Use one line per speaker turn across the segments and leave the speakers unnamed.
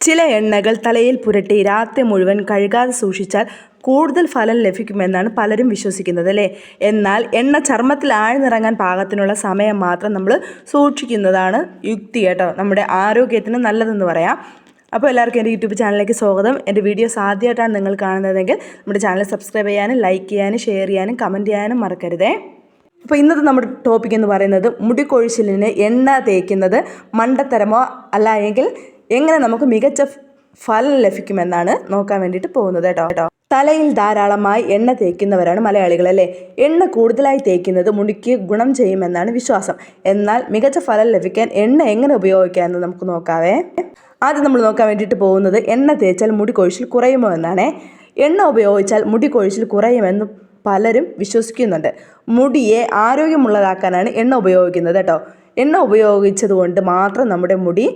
ചില എണ്ണകൾ തലയിൽ പുരട്ടി രാത്രി മുഴുവൻ കഴുകാതെ സൂക്ഷിച്ചാൽ കൂടുതൽ ഫലം ലഭിക്കുമെന്നാണ് പലരും വിശ്വസിക്കുന്നത് അല്ലേ? എന്നാൽ എണ്ണ ചർമ്മത്തിൽ ആഴ്ന്നിറങ്ങാൻ പാകത്തിനുള്ള സമയം മാത്രം നമ്മൾ സൂക്ഷിക്കുന്നതാണ് യുക്തി കേട്ടോ. നമ്മുടെ ആരോഗ്യത്തിന് നല്ലതെന്ന് പറയാം. അപ്പോൾ എല്ലാവർക്കും എന്റെ യൂട്യൂബ് ചാനലിലേക്ക് സ്വാഗതം. എന്റെ വീഡിയോസ് ആദ്യമായിട്ടാണ് നിങ്ങൾ കാണുന്നതെങ്കിൽ നമ്മുടെ ചാനൽ സബ്സ്ക്രൈബ് ചെയ്യാനും ലൈക്ക് ചെയ്യാനും ഷെയർ ചെയ്യാനും കമന്റ് ചെയ്യാനും മറക്കരുതേ. അപ്പോൾ ഇന്നത്തെ നമ്മുടെ ടോപ്പിക് എന്ന് പറയുന്നത് മുടി കൊഴിച്ചിലിന് എണ്ണ തേക്കുന്നത് മണ്ടത്തരമോ അല്ല എങ്കിൽ എങ്ങനെ നമുക്ക് മികച്ച ഫലം ലഭിക്കുമെന്നാണ് നോക്കാൻ വേണ്ടിയിട്ട് പോകുന്നത് കേട്ടോ. തലയിൽ ധാരാളമായി എണ്ണ തേക്കുന്നവരാണ് മലയാളികൾ അല്ലേ എണ്ണ കൂടുതലായി തേക്കുന്നത് മുടിക്ക് ഗുണം ചെയ്യുമെന്നാണ് വിശ്വാസം. എന്നാൽ മികച്ച ഫലം ലഭിക്കാൻ എണ്ണ എങ്ങനെ ഉപയോഗിക്കാമെന്ന് നമുക്ക് നോക്കാവേ. ആദ്യം നമ്മൾ നോക്കാൻ വേണ്ടിയിട്ട് പോകുന്നത് എണ്ണ തേച്ചാൽ മുടി കൊഴിച്ചിൽ കുറയുമോ എന്നാണേ. എണ്ണ ഉപയോഗിച്ചാൽ മുടി കൊഴിച്ചിൽ കുറയുമെന്ന് പലരും വിശ്വസിക്കുന്നുണ്ട്. മുടിയെ ആരോഗ്യമുള്ളതാക്കാനാണ് എണ്ണ ഉപയോഗിക്കുന്നത് കേട്ടോ. എണ്ണ ഉപയോഗിച്ചത് കൊണ്ട് മാത്രം നമ്മുടെ മുടി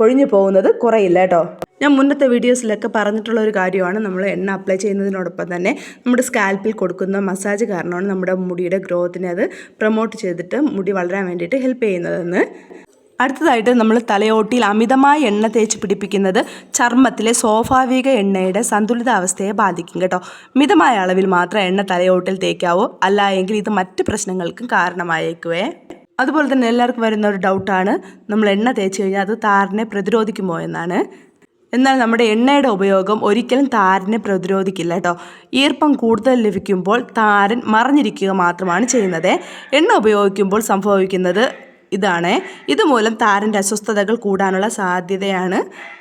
കൊഴിഞ്ഞു പോകുന്നത് കുറയില്ല കേട്ടോ. ഞാൻ മുന്നത്തെ വീഡിയോസിലൊക്കെ പറഞ്ഞിട്ടുള്ള ഒരു കാര്യമാണ്. നമ്മൾ എണ്ണ അപ്ലൈ ചെയ്യുന്നതിനോടൊപ്പം തന്നെ നമ്മുടെ സ്കാൽപ്പിൽ കൊടുക്കുന്ന മസാജ് കാരണമാണ് നമ്മുടെ മുടിയുടെ ഗ്രോത്തിനെ അത് പ്രൊമോട്ട് ചെയ്തിട്ട് മുടി വളരാൻ വേണ്ടിയിട്ട് ഹെൽപ്പ് ചെയ്യുന്നതെന്ന്. അടുത്തതായിട്ട് നമ്മൾ തലയോട്ടിയിൽ അമിതമായ എണ്ണ തേച്ച് പിടിപ്പിക്കുന്നത് ചർമ്മത്തിലെ സ്വാഭാവിക എണ്ണയുടെ സന്തുലിതാവസ്ഥയെ ബാധിക്കും കേട്ടോ. മിതമായ അളവിൽ മാത്രം എണ്ണ തലയോട്ടിൽ തേക്കാവൂ? അല്ലായെങ്കിൽ ഇത് മറ്റ് പ്രശ്നങ്ങൾക്കും കാരണമായേക്കുവേ. അതുപോലെ തന്നെ എല്ലാവർക്കും വരുന്ന ഒരു ഡൗട്ടാണ് നമ്മൾ എണ്ണ തേച്ച് കഴിഞ്ഞാൽ അത് താരനെ പ്രതിരോധിക്കുമോ എന്നാണ്. എന്നാൽ നമ്മുടെ എണ്ണയുടെ ഉപയോഗം ഒരിക്കലും താരനെ പ്രതിരോധിക്കില്ല കേട്ടോ. ഈർപ്പം കൂടുതൽ ലഭിക്കുമ്പോൾ താരൻ മറിഞ്ഞിരിക്കുക മാത്രമാണ് ചെയ്യുന്നത്. എണ്ണ ഉപയോഗിക്കുമ്പോൾ സംഭവിക്കുന്നത് ഇതാണ്. ഇതുമൂലം താരന്റെ അസ്വസ്ഥതകൾ കൂടാനുള്ള സാധ്യതയാണ്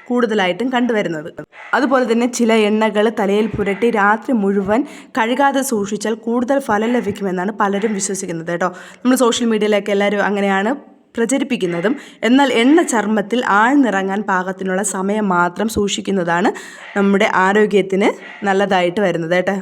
കൂടുതലായിട്ടും കണ്ടുവരുന്നത്. അതുപോലെ തന്നെ ചില എണ്ണകൾ തലയിൽ പുരട്ടി രാത്രി മുഴുവൻ കഴുകാതെ സൂക്ഷിച്ചാൽ കൂടുതൽ ഫലം ലഭിക്കുമെന്നാണ് പലരും വിശ്വസിക്കുന്നത് കേട്ടോ. നമ്മൾ സോഷ്യൽ മീഡിയയിലൊക്കെ എല്ലാവരും അങ്ങനെയാണ് പ്രചരിപ്പിക്കുന്നതും. എന്നാൽ എണ്ണ ചർമ്മത്തിൽ ആഴ്ന്നിറങ്ങാൻ പാകത്തിനുള്ള സമയം മാത്രം സൂക്ഷിക്കുന്നതാണ് നമ്മുടെ ആരോഗ്യത്തിന് നല്ലതായിട്ട് വരുന്നത് കേട്ടോ.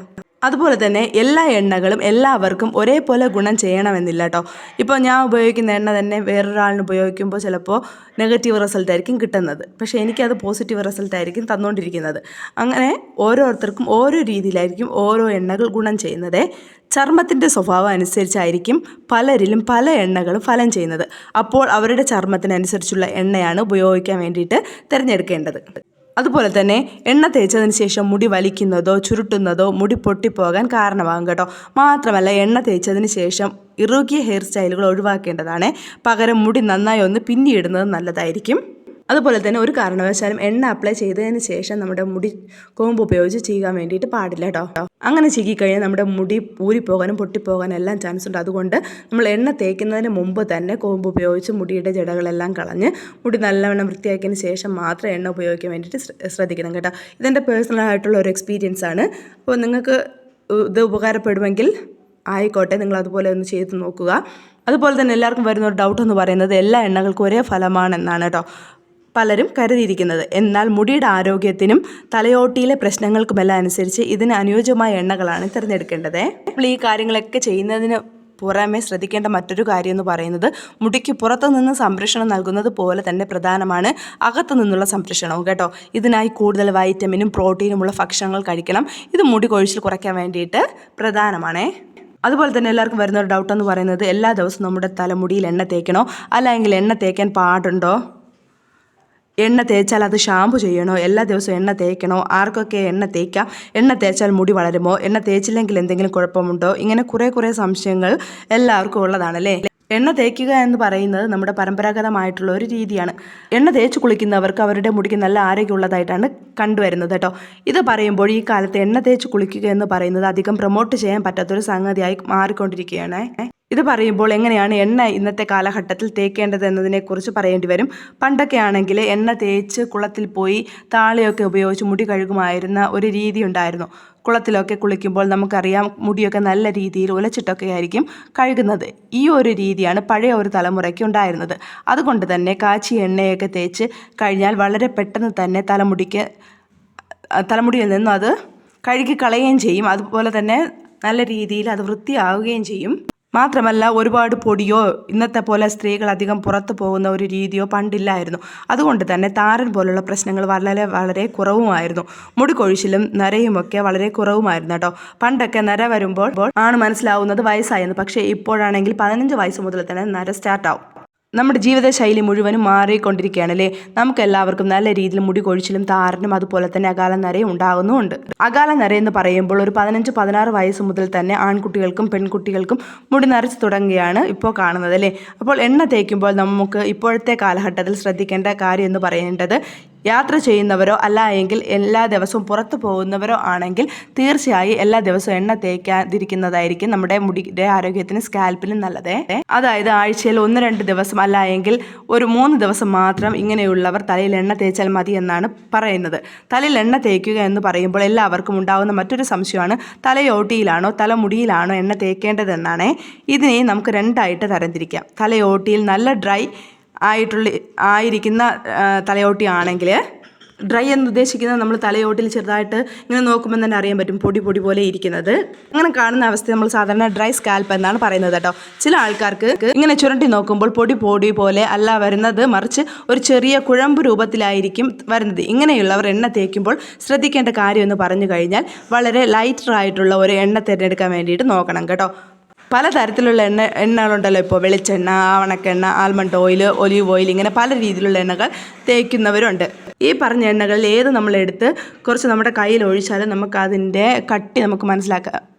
അതുപോലെ തന്നെ എല്ലാ എണ്ണകളും എല്ലാവർക്കും ഒരേപോലെ ഗുണം ചെയ്യണമെന്നില്ല കേട്ടോ ഇപ്പോൾ ഞാൻ ഉപയോഗിക്കുന്ന എണ്ണ തന്നെ വേറൊരാളിന് ഉപയോഗിക്കുമ്പോൾ ചിലപ്പോൾ നെഗറ്റീവ് റിസൾട്ട് ആയിരിക്കും കിട്ടുന്നത്. പക്ഷേ എനിക്കത് പോസിറ്റീവ് റിസൾട്ട് ആയിരിക്കും തന്നുകൊണ്ടിരിക്കുന്നത്. അങ്ങനെ ഓരോരുത്തർക്കും ഓരോ രീതിയിലായിരിക്കും ഓരോ എണ്ണകൾ ഗുണം ചെയ്യുന്നത്. ചർമ്മത്തിന്റെ സ്വഭാവം അനുസരിച്ചായിരിക്കും പലരിലും പല എണ്ണകളും ഫലം ചെയ്യുന്നത്. അപ്പോൾ അവരുടെ ചർമ്മത്തിനനുസരിച്ചുള്ള എണ്ണയാണ് ഉപയോഗിക്കാൻ വേണ്ടിയിട്ട് തിരഞ്ഞെടുക്കേണ്ടത്. അതുപോലെ തന്നെ എണ്ണ തേച്ചതിന് ശേഷം മുടി വലിക്കുന്നതോ ചുരുട്ടുന്നതോ മുടി പൊട്ടിപ്പോകാൻ കാരണമാകും കേട്ടോ. മാത്രമല്ല എണ്ണ തേച്ചതിന് ശേഷം ഇറുകിയ ഹെയർ സ്റ്റൈലുകൾ ഒഴിവാക്കേണ്ടതാണ്. പകരം മുടി നന്നായി ഒന്ന് പിന്നിയിടുന്നത് നല്ലതായിരിക്കും. അതുപോലെ തന്നെ ഒരു കാരണവശാലും എണ്ണ അപ്ലൈ ചെയ്തതിന് ശേഷം നമ്മുടെ മുടി കോമ്പ് ഉപയോഗിച്ച് ചെയ്യാൻ വേണ്ടിയിട്ട് പാടില്ല കേട്ടോ അങ്ങനെ ചീകിക്കഴിഞ്ഞാൽ നമ്മുടെ മുടി ഊരിപ്പോകാനും പൊട്ടിപ്പോകാനും എല്ലാം ചാൻസ് ഉണ്ട്. അതുകൊണ്ട് നമ്മൾ എണ്ണ തേക്കുന്നതിന് മുമ്പ് തന്നെ കോമ്പ് ഉപയോഗിച്ച് മുടിയുടെ ജടകളെല്ലാം കളഞ്ഞ് മുടി നല്ലവണ്ണം വൃത്തിയാക്കിയതിന് ശേഷം മാത്രം എണ്ണ ഉപയോഗിക്കാൻ വേണ്ടിയിട്ട് ശ്രദ്ധിക്കണം കേട്ടോ. ഇതെന്റെ പേഴ്സണൽ ആയിട്ടുള്ള ഒരു എക്സ്പീരിയൻസ് ആണ്. അപ്പോൾ നിങ്ങൾക്ക് ഇത് ഉപകാരപ്പെടുമെങ്കിൽ ആയിക്കോട്ടെ നിങ്ങൾ അതുപോലെ ഒന്ന് ചെയ്ത് നോക്കുക. അതുപോലെ തന്നെ എല്ലാവർക്കും വരുന്ന ഒരു ഡൗട്ട് എന്ന് പറയുന്നത് എല്ലാ എണ്ണകൾക്കും ഒരേ ഫലമാണെന്നാണ് കേട്ടോ പലരും കരുതിയിരിക്കുന്നത്. എന്നാൽ മുടിയുടെ ആരോഗ്യത്തിനും തലയോട്ടിയിലെ പ്രശ്നങ്ങൾക്കുമെല്ലാം അനുസരിച്ച് ഇതിന് അനുയോജ്യമായ എണ്ണകളാണ് തിരഞ്ഞെടുക്കേണ്ടത്. ഈ കാര്യങ്ങളൊക്കെ ചെയ്യുന്നതിന് പുറമെ ശ്രദ്ധിക്കേണ്ട മറ്റൊരു കാര്യം എന്ന് പറയുന്നത് മുടിക്ക് പുറത്തു നിന്ന് സംരക്ഷണം നൽകുന്നത് പോലെ തന്നെ പ്രധാനമാണ് അകത്തു നിന്നുള്ള സംരക്ഷണവും കേട്ടോ. ഇതിനായി കൂടുതൽ വൈറ്റമിനും പ്രോട്ടീനുമുള്ള ഭക്ഷണങ്ങൾ കഴിക്കണം. ഇത് മുടി കൊഴിച്ചിൽ കുറയ്ക്കാൻ വേണ്ടിയിട്ട് പ്രധാനമാണേ. അതുപോലെ തന്നെ എല്ലാവർക്കും വരുന്ന ഒരു ഡൗട്ട് എന്ന് പറയുന്നത് എല്ലാ ദിവസവും നമ്മുടെ തലമുടിയിൽ എണ്ണ തേക്കണോ? അല്ലെങ്കിൽ എണ്ണ തേക്കാൻ പാടുണ്ടോ? എണ്ണ തേച്ചാൽ അത് ഷാമ്പു ചെയ്യണോ? എല്ലാ ദിവസവും എണ്ണ തേക്കണോ? ആർക്കൊക്കെ എണ്ണ തേക്കാം? എണ്ണ തേച്ചാൽ മുടി വളരുമോ? എണ്ണ തേച്ചില്ലെങ്കിൽ എന്തെങ്കിലും കുഴപ്പമുണ്ടോ? ഇങ്ങനെ കുറെ കുറെ സംശയങ്ങൾ എല്ലാവർക്കും ഉള്ളതാണല്ലേ? എണ്ണ തേക്കുക എന്ന് പറയുന്നത് നമ്മുടെ പരമ്പരാഗതമായിട്ടുള്ള ഒരു രീതിയാണ്. എണ്ണ തേച്ച് കുളിക്കുന്നവർക്ക് അവരുടെ മുടിക്ക് നല്ല ആരോഗ്യമുള്ളതായിട്ടാണ് കണ്ടുവരുന്നത് കേട്ടോ. ഇത് പറയുമ്പോൾ ഈ കാലത്ത് എണ്ണ തേച്ച് കുളിക്കുക എന്ന് പറയുന്നത് അധികം പ്രൊമോട്ട് ചെയ്യാൻ പറ്റാത്തൊരു സംഗതിയായി മാറിക്കൊണ്ടിരിക്കുകയാണ്. ഇത് പറയുമ്പോൾ എങ്ങനെയാണ് എണ്ണ ഇന്നത്തെ കാലഘട്ടത്തിൽ തേക്കേണ്ടത് എന്നതിനെക്കുറിച്ച് പറയേണ്ടി വരും. പണ്ടൊക്കെ ആണെങ്കിൽ എണ്ണ തേച്ച് കുളത്തിൽ പോയി താളിയൊക്കെ ഉപയോഗിച്ച് മുടി കഴുകുമായിരുന്ന ഒരു രീതി ഉണ്ടായിരുന്നു. കുളത്തിലൊക്കെ കുളിക്കുമ്പോൾ നമുക്കറിയാം മുടിയൊക്കെ നല്ല രീതിയിൽ ഉലച്ചിട്ടൊക്കെ ആയിരിക്കും കഴുകുന്നത്. ഈ ഒരു രീതിയാണ് പഴയ ഒരു തലമുറയ്ക്ക് ഉണ്ടായിരുന്നത്. അതുകൊണ്ട് തന്നെ കാച്ചി എണ്ണയൊക്കെ തേച്ച് കഴിഞ്ഞാൽ വളരെ പെട്ടെന്ന് തന്നെ തലമുടിക്ക് തലമുടിയിൽ നിന്നും അത് കഴുകി കളയുകയും ചെയ്യും. അതുപോലെ തന്നെ നല്ല രീതിയിൽ അത് വൃത്തിയാവുകയും ചെയ്യും. മാത്രമല്ല ഒരുപാട് പൊടിയോ ഇന്നത്തെ പോലെ സ്ത്രീകൾ അധികം പുറത്തു പോകുന്ന ഒരു രീതിയോ പണ്ടില്ലായിരുന്നു. അതുകൊണ്ട് തന്നെ താരൻ പോലുള്ള പ്രശ്നങ്ങൾ വളരെ വളരെ കുറവുമായിരുന്നു. മുടി കൊഴിച്ചിലും നരയുമൊക്കെ വളരെ കുറവുമായിരുന്നു കേട്ടോ. പണ്ടൊക്കെ നര വരുമ്പോൾ ആണ് മനസ്സിലാവുന്നത് വയസ്സായെന്ന്. പക്ഷേ ഇപ്പോഴാണെങ്കിൽ പതിനഞ്ച് വയസ്സ് മുതൽ തന്നെ നര സ്റ്റാർട്ടാവും നമ്മുടെ ജീവിതശൈലി മുഴുവനും മാറിക്കൊണ്ടിരിക്കുകയാണ് അല്ലേ? നമുക്ക് എല്ലാവർക്കും നല്ല രീതിയിൽ മുടി കൊഴിച്ചിലും താരനും അതുപോലെ തന്നെ അകാല നരയും ഉണ്ടാകുന്നുമുണ്ട്. അകാല നര എന്ന് പറയുമ്പോൾ ഒരു പതിനഞ്ച് പതിനാറ് വയസ്സ് മുതൽ തന്നെ ആൺകുട്ടികൾക്കും പെൺകുട്ടികൾക്കും മുടി നരച്ച് തുടങ്ങുകയാണ് ഇപ്പോൾ കാണുന്നത് അല്ലേ? അപ്പോൾ എണ്ണ തേക്കുമ്പോൾ നമുക്ക് ഇപ്പോഴത്തെ കാലഘട്ടത്തിൽ ശ്രദ്ധിക്കേണ്ട കാര്യം എന്ന് പറയേണ്ടത് യാത്ര ചെയ്യുന്നവരോ അല്ല എങ്കിൽ എല്ലാ ദിവസവും പുറത്തു പോകുന്നവരോ ആണെങ്കിൽ തീർച്ചയായും എല്ലാ ദിവസവും എണ്ണ തേക്കാതിരിക്കുന്നതായിരിക്കും നമ്മുടെ മുടിയുടെ ആരോഗ്യത്തിന് സ്കാൽപ്പിനും നല്ലത്. അതായത് ആഴ്ചയിൽ ഒന്ന് രണ്ട് ദിവസം അല്ല എങ്കിൽ ഒരു മൂന്ന് ദിവസം മാത്രം ഇങ്ങനെയുള്ളവർ തലയിൽ എണ്ണ തേച്ചാൽ മതി എന്നാണ് പറയുന്നത്. തലയിൽ എണ്ണ തേക്കുക എന്ന് പറയുമ്പോൾ എല്ലാവർക്കും ഉണ്ടാകുന്ന മറ്റൊരു സംശയമാണ് തലയോട്ടിയിലാണോ തലമുടിയിലാണോ എണ്ണ തേക്കേണ്ടതെന്നാണ്. ഇതിനെ നമുക്ക് രണ്ടായിട്ട് തരംതിരിക്കാം. തലയോട്ടിയിൽ നല്ല ഡ്രൈ ആയിട്ടുള്ള ആയിരിക്കുന്ന തലയോട്ടിയാണെങ്കിൽ ഡ്രൈ എന്ന് ഉദ്ദേശിക്കുന്നത് നമ്മൾ തലയോട്ടിൽ ചെറുതായിട്ട് ഇങ്ങനെ നോക്കുമ്പോൾ തന്നെ അറിയാൻ പറ്റും പൊടി പൊടി പോലെ ഇരിക്കുന്നത്. അങ്ങനെ കാണുന്ന അവസ്ഥ നമ്മൾ സാധാരണ ഡ്രൈ സ്കാൽപ്പ് എന്നാണ് പറയുന്നത് കേട്ടോ. ചില ആൾക്കാർക്ക് ഇങ്ങനെ ചുരണ്ടി നോക്കുമ്പോൾ പൊടി പൊടി പോലെ അല്ല വരുന്നത് മറിച്ച് ഒരു ചെറിയ കുഴമ്പ് രൂപത്തിലായിരിക്കും വരുന്നത്. ഇങ്ങനെയുള്ളവർ എണ്ണ തേക്കുമ്പോൾ ശ്രദ്ധിക്കേണ്ട കാര്യം എന്ന് പറഞ്ഞു കഴിഞ്ഞാൽ വളരെ ലൈറ്റർ ആയിട്ടുള്ള ഒരു എണ്ണ തിരഞ്ഞെടുക്കാൻ വേണ്ടിയിട്ട് നോക്കണം കേട്ടോ. പലതരത്തിലുള്ള എണ്ണ എണ്ണകളുണ്ടല്ലോ ഇപ്പോൾ വെളിച്ചെണ്ണ ആവണക്കെണ്ണ ആൽമണ്ട് ഓയിൽ ഒലീവ് ഓയിൽ ഇങ്ങനെ പല രീതിയിലുള്ള എണ്ണകൾ തേക്കുന്നവരുണ്ട്. ഈ പറഞ്ഞ എണ്ണകളിൽ ഏത് നമ്മളെടുത്ത് കുറച്ച് നമ്മുടെ കയ്യിൽ ഒഴിച്ചാൽ നമുക്ക് അതിന്റെ കട്ടി നമുക്ക് മനസ്സിലാക്കാം.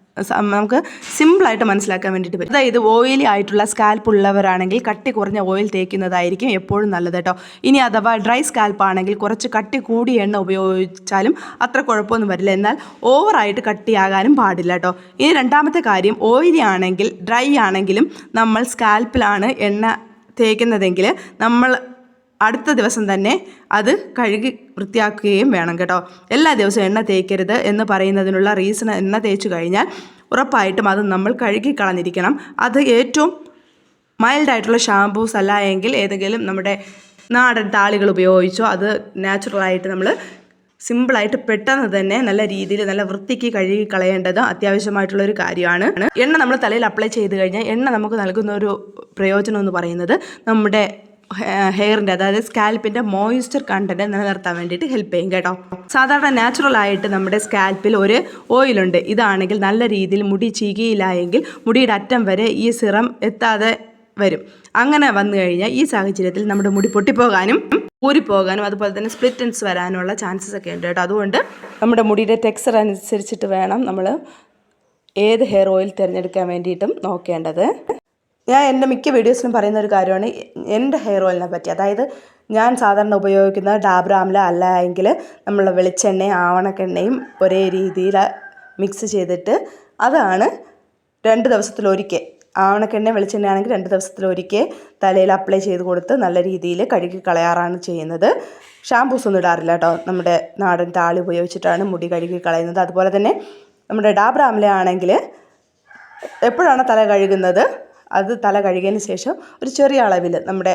നമുക്ക് സിമ്പിളായിട്ട് മനസ്സിലാക്കാൻ വേണ്ടിയിട്ട് പറ്റും. അതായത് ഓയിലി ആയിട്ടുള്ള സ്കാൽപ്പ് ഉള്ളവരാണെങ്കിൽ കട്ടി കുറഞ്ഞ ഓയിൽ തേക്കുന്നതായിരിക്കും എപ്പോഴും നല്ലത് കേട്ടോ. ഇനി അഥവാ ഡ്രൈ സ്കാൽപ്പ് ആണെങ്കിൽ കുറച്ച് കട്ടി കൂടിയ എണ്ണ ഉപയോഗിച്ചാലും അത്ര കുഴപ്പമൊന്നും വരില്ല. എന്നാൽ ഓവറായിട്ട് കട്ടിയാകാനും പാടില്ല കേട്ടോ. ഇനി രണ്ടാമത്തെ കാര്യം ഓയിലി ആണെങ്കിൽ ഡ്രൈ ആണെങ്കിലും നമ്മൾ സ്കാൽപ്പിലാണ് എണ്ണ തേക്കുന്നതെങ്കിൽ നമ്മൾ അടുത്ത ദിവസം തന്നെ അത് കഴുകി വൃത്തിയാക്കുകയും വേണം കേട്ടോ. എല്ലാ ദിവസവും എണ്ണ തേക്കരുത് എന്ന് പറയുന്നതിനുള്ള റീസൺ എണ്ണ തേച്ചു കഴിഞ്ഞാൽ ഉറപ്പായിട്ടും അത് നമ്മൾ കഴുകി കളഞ്ഞിരിക്കണം. അത് ഏറ്റവും മൈൽഡായിട്ടുള്ള ഷാമ്പൂസ് അല്ല എങ്കിൽ ഏതെങ്കിലും നമ്മുടെ നാടൻ താളികൾ ഉപയോഗിച്ചോ അത് നാച്ചുറലായിട്ട് നമ്മൾ സിമ്പിളായിട്ട് പെട്ടെന്ന് തന്നെ നല്ല രീതിയിൽ നല്ല വൃത്തിക്ക് കഴുകി കളയേണ്ടത് അത്യാവശ്യമായിട്ടുള്ള ഒരു കാര്യമാണ്. എണ്ണ നമ്മൾ തലയിൽ അപ്ലൈ ചെയ്ത് കഴിഞ്ഞാൽ എണ്ണ നമുക്ക് നൽകുന്ന ഒരു പ്രയോജനം എന്ന് പറയുന്നത് നമ്മുടെ ഹെയറിന്റെ അതായത് സ്കാൽപ്പിന്റെ മോയിസ്ചർ കണ്ടന്റ് നിലനിർത്താൻ വേണ്ടിയിട്ട് ഹെൽപ്പ് ചെയ്യും കേട്ടോ. സാധാരണ നാച്ചുറൽ ആയിട്ട് നമ്മുടെ സ്കാൽപ്പിൽ ഒരു ഓയിലുണ്ട് ഇതാണെങ്കിൽ നല്ല രീതിയിൽ മുടി ചീകിയില്ല എങ്കിൽ മുടിയുടെ അറ്റം വരെ ഈ സിറം എത്താതെ വരും. അങ്ങനെ വന്നു കഴിഞ്ഞാൽ ഈ സാഹചര്യത്തിൽ നമ്മുടെ മുടി പൊട്ടിപ്പോകാനും ഊരിപ്പോകാനും അതുപോലെ തന്നെ സ്പ്ലിറ്റൻസ് വരാനുള്ള ചാൻസസ് ഒക്കെ ഉണ്ട് കേട്ടോ. അതുകൊണ്ട് നമ്മുടെ മുടിയുടെ ടെക്സ്ചർ അനുസരിച്ചിട്ട് വേണം നമ്മൾ ഏത് ഹെയർ ഓയിൽ തിരഞ്ഞെടുക്കാൻ വേണ്ടിയിട്ടും നോക്കേണ്ടത്. ഞാൻ എന്റെ മിക്ക വീഡിയോസിലും പറയുന്ന ഒരു കാര്യമാണ് എന്റെ ഹെയർ ഓയിലിനെ പറ്റി. അതായത് ഞാൻ സാധാരണ ഉപയോഗിക്കുന്ന ആംല അല്ല എങ്കിൽ നമ്മൾ വെളിച്ചെണ്ണയും ആവണക്കെണ്ണയും ഒരേ രീതിയിൽ മിക്സ് ചെയ്തിട്ട് അതാണ് രണ്ട് ദിവസത്തിലൊരിക്കൽ ആവണക്കെണ്ണ വെളിച്ചെണ്ണ ആണെങ്കിൽ രണ്ട് ദിവസത്തിലൊരിക്കൽ തലയിൽ അപ്ലൈ ചെയ്ത് കൊടുത്ത് നല്ല രീതിയിൽ കഴുകി കളയാറാണ് ചെയ്യുന്നത്. ഷാമ്പൂസ് ഒന്നും ഇടാറില്ല കേട്ടോ. നമ്മുടെ നാടൻ താളി ഉപയോഗിച്ചിട്ടാണ് മുടി കഴുകി കളയുന്നത്. അതുപോലെ തന്നെ നമ്മുടെ ഡാബ്രാമില ആണെങ്കിൽ എപ്പോഴാണ് തല കഴുകുന്നത്? അത് തല കഴുകിയതിന് ശേഷം ഒരു ചെറിയ അളവിൽ നമ്മുടെ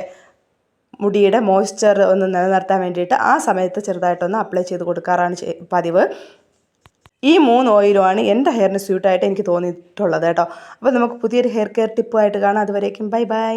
മുടിയുടെ മോയ്സ്ചർ ഒന്ന് നിലനിർത്താൻ വേണ്ടിയിട്ട് ആ സമയത്ത് ചെറുതായിട്ടൊന്ന് അപ്ലൈ ചെയ്ത് കൊടുക്കാറാണ് പതിവ്. ഈ മൂന്ന് ഓയിലുമാണ് എന്റെ ഹെയറിന് സ്യൂട്ടായിട്ട് എനിക്ക് തോന്നിയിട്ടുള്ളത് കേട്ടോ. അപ്പോൾ നമുക്ക് പുതിയൊരു ഹെയർ കെയർ ടിപ്പുമായിട്ട് കാണാം. അതുവരേക്കും ബൈ ബൈ.